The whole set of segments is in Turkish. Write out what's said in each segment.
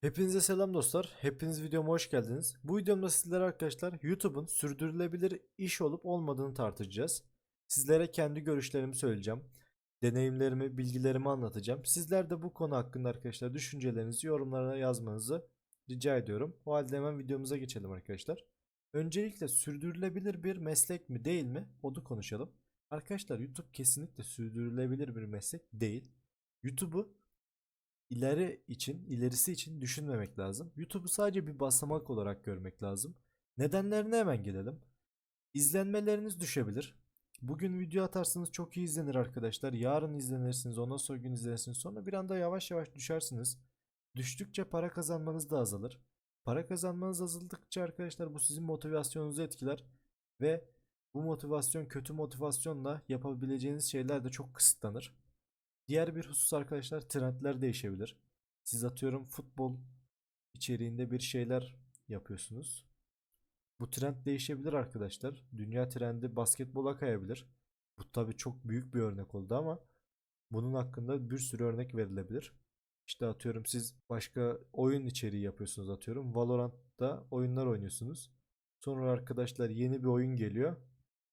Hepinize selam dostlar. Hepiniz videoma hoş geldiniz. Bu videomda sizlere arkadaşlar YouTube'un sürdürülebilir iş olup olmadığını tartışacağız. Sizlere kendi görüşlerimi söyleyeceğim. Deneyimlerimi, bilgilerimi anlatacağım. Sizler de bu konu hakkında arkadaşlar düşüncelerinizi yorumlara yazmanızı rica ediyorum. O halde hemen videomuza geçelim arkadaşlar. Öncelikle sürdürülebilir bir meslek mi değil mi? Onu konuşalım. Arkadaşlar YouTube kesinlikle sürdürülebilir bir meslek değil. YouTube'u ileri için, ilerisi için düşünmemek lazım. YouTube'u sadece bir basamak olarak görmek lazım. Nedenlerine hemen gelelim. İzlenmeleriniz düşebilir. Bugün video atarsanız çok iyi izlenir arkadaşlar. Yarın izlenirsiniz, ondan sonra gün izlenirsiniz. Sonra bir anda yavaş yavaş düşersiniz. Düştükçe para kazanmanız da azalır. Para kazanmanız azaldıkça arkadaşlar bu sizin motivasyonunuzu etkiler. Ve bu motivasyon kötü motivasyonla yapabileceğiniz şeyler de çok kısıtlanır. Diğer bir husus arkadaşlar trendler değişebilir. Siz atıyorum futbol içeriğinde bir şeyler yapıyorsunuz. Bu trend değişebilir arkadaşlar. Dünya trendi basketbola kayabilir. Bu tabi çok büyük bir örnek oldu ama bunun hakkında bir sürü örnek verilebilir. İşte atıyorum siz başka oyun içeriği yapıyorsunuz atıyorum. Valorant'ta oyunlar oynuyorsunuz. Sonra arkadaşlar yeni bir oyun geliyor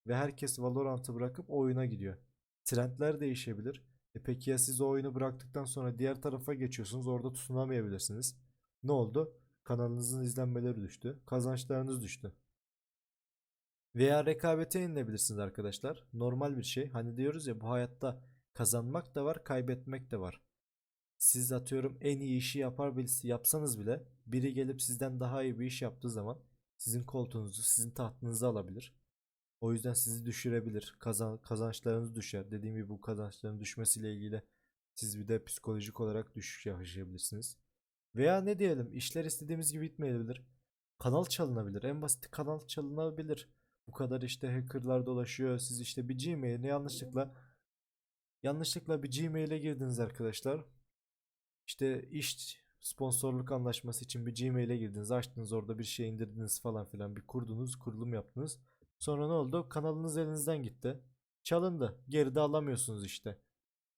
ve herkes Valorant'ı bırakıp oyuna gidiyor. Trendler değişebilir. E peki ya siz o oyunu bıraktıktan sonra diğer tarafa geçiyorsunuz orada tutunamayabilirsiniz. Ne oldu? Kanalınızın izlenmeleri düştü. Kazançlarınız düştü. Veya rekabete yenilebilirsiniz arkadaşlar. Normal bir şey. Hani diyoruz ya bu hayatta kazanmak da var, kaybetmek de var. Siz atıyorum en iyi işi yapar yapsanız bile biri gelip sizden daha iyi bir iş yaptığı zaman sizin koltuğunuzu, sizin tahtınızı alabilir. O yüzden sizi düşürebilir. Kazan, kazançlarınız düşer. Dediğim gibi bu kazançların düşmesiyle ilgili siz bir de psikolojik olarak düşüş yaşayabilirsiniz. Veya ne diyelim işler istediğimiz gibi gitmeyebilir. Kanal çalınabilir. En basit kanal çalınabilir. Bu kadar işte hackerlar dolaşıyor. Siz işte bir Gmail'e yanlışlıkla yanlışlıkla bir Gmail'e girdiniz arkadaşlar. İşte iş sponsorluk anlaşması için bir Gmail'e girdiniz, açtınız orada bir şey indirdiniz falan filan bir kurdunuz, kurulum yaptınız. Sonra ne oldu? Kanalınız elinizden gitti. Çalındı. Geride alamıyorsunuz işte.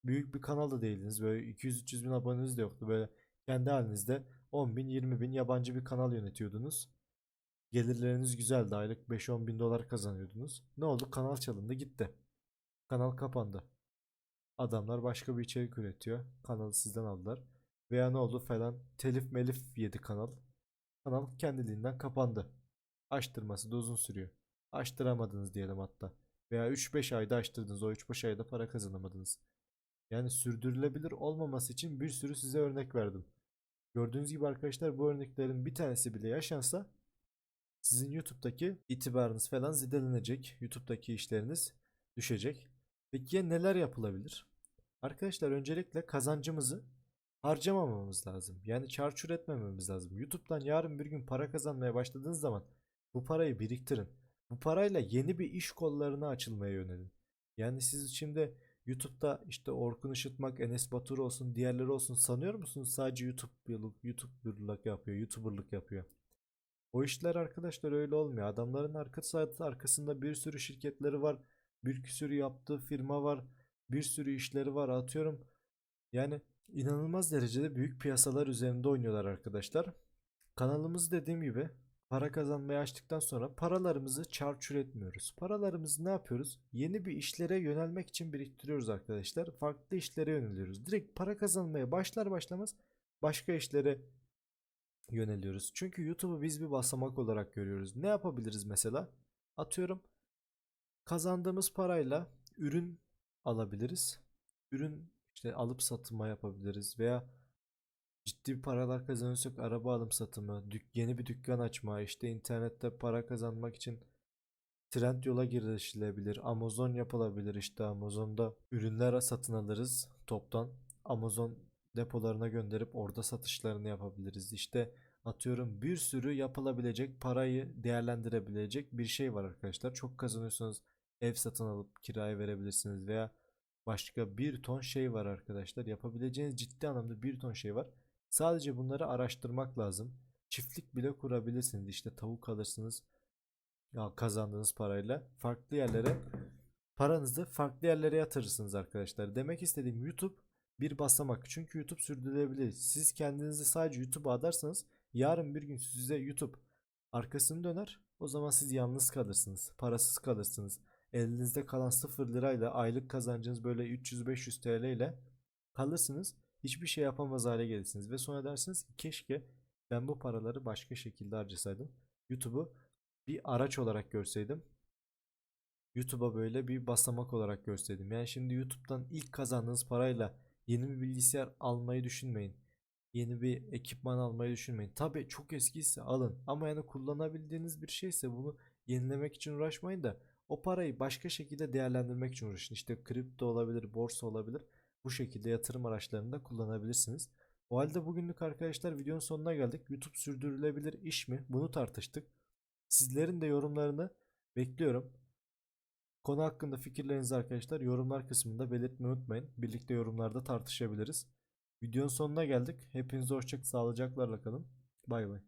Büyük bir kanal da değildiniz. Böyle 200-300 bin aboneniz de yoktu. Böyle kendi halinizde 10 bin 20 bin yabancı bir kanal yönetiyordunuz. Gelirleriniz güzeldi. Aylık 5-10 bin dolar kazanıyordunuz. Ne oldu? Kanal çalındı gitti. Kanal kapandı. Adamlar başka bir içerik üretiyor. Kanalı sizden aldılar. Veya ne oldu falan telif melif yedi kanal. Kanal kendiliğinden kapandı. Açtırması da uzun sürüyor. Açtıramadınız diyelim hatta. Veya 3-5 ayda açtırdınız. O 3-5 ayda para kazanamadınız. Yani sürdürülebilir olmaması için bir sürü size örnek verdim. Gördüğünüz gibi arkadaşlar bu örneklerin bir tanesi bile yaşansa sizin YouTube'daki itibarınız falan zedelenecek. YouTube'daki işleriniz düşecek. Peki ya neler yapılabilir? Arkadaşlar öncelikle kazancımızı harcamamamız lazım. Yani çarçur etmememiz lazım. YouTube'dan yarın bir gün para kazanmaya başladığınız zaman bu parayı biriktirin. Bu parayla yeni bir iş kollarına açılmaya yönelin. Yani siz şimdi YouTube'da işte Orkun Işıtmak, Enes Batur olsun, diğerleri olsun sanıyor musunuz? Sadece YouTube YouTuber'lık yapıyor, YouTuber'lık yapıyor. O işler arkadaşlar öyle olmuyor. Adamların arkası arkasında bir sürü şirketleri var. Bir sürü yaptığı firma var. Bir sürü işleri var. Atıyorum. Yani inanılmaz derecede büyük piyasalar üzerinde oynuyorlar arkadaşlar. Kanalımız dediğim gibi para kazanmaya açtıktan sonra paralarımızı çarçur etmiyoruz. Paralarımızı ne yapıyoruz? Yeni bir işlere yönelmek için biriktiriyoruz arkadaşlar. Farklı işlere yöneliyoruz. Direkt para kazanmaya başlar başlamaz başka işlere yöneliyoruz. Çünkü YouTube'u biz bir basamak olarak görüyoruz. Ne yapabiliriz mesela? Atıyorum kazandığımız parayla ürün alabiliriz. Ürün işte alıp satımı yapabiliriz veya ciddi paralar kazanıyorsak araba alım satımı, dük yeni bir dükkan açma, işte internette para kazanmak için trend yola girişilebilir. Amazon yapılabilir işte Amazon'da ürünler satın alırız toptan. Amazon depolarına gönderip orada satışlarını yapabiliriz. İşte atıyorum bir sürü yapılabilecek parayı değerlendirebilecek bir şey var arkadaşlar. Çok kazanıyorsanız ev satın alıp kiraya verebilirsiniz veya başka bir ton şey var arkadaşlar. Yapabileceğiniz ciddi anlamda bir ton şey var. Sadece bunları araştırmak lazım. Çiftlik bile kurabilirsiniz. İşte tavuk alırsınız ya kazandığınız parayla farklı yerlere paranızı farklı yerlere yatırırsınız arkadaşlar. Demek istediğim YouTube bir basamak. Çünkü YouTube sürdürülebilir. Siz kendinizi sadece YouTube'a adarsanız yarın bir gün size YouTube arkasını döner. O zaman siz yalnız kalırsınız. Parasız kalırsınız. Elinizde kalan 0 lirayla aylık kazancınız böyle 300-500 TL ile kalırsınız. Hiçbir şey yapamaz hale gelirsiniz. Ve sonra dersiniz ki keşke ben bu paraları başka şekilde harcasaydım. YouTube'u bir araç olarak görseydim. YouTube'a böyle bir basamak olarak görseydim. Yani şimdi YouTube'dan ilk kazandığınız parayla yeni bir bilgisayar almayı düşünmeyin. Yeni bir ekipman almayı düşünmeyin. Tabii çok eskiyse alın. Ama yani kullanabildiğiniz bir şeyse bunu yenilemek için uğraşmayın da o parayı başka şekilde değerlendirmek için uğraşın. İşte kripto olabilir, borsa olabilir. Bu şekilde yatırım araçlarında kullanabilirsiniz. O halde bugünlük arkadaşlar videonun sonuna geldik. YouTube sürdürülebilir iş mi? Bunu tartıştık. Sizlerin de yorumlarını bekliyorum. Konu hakkında fikirlerinizi arkadaşlar yorumlar kısmında belirtmeyi unutmayın. Birlikte yorumlarda tartışabiliriz. Videonun sonuna geldik. Hepinize hoşça sağlıcakla kalın. Bay bay.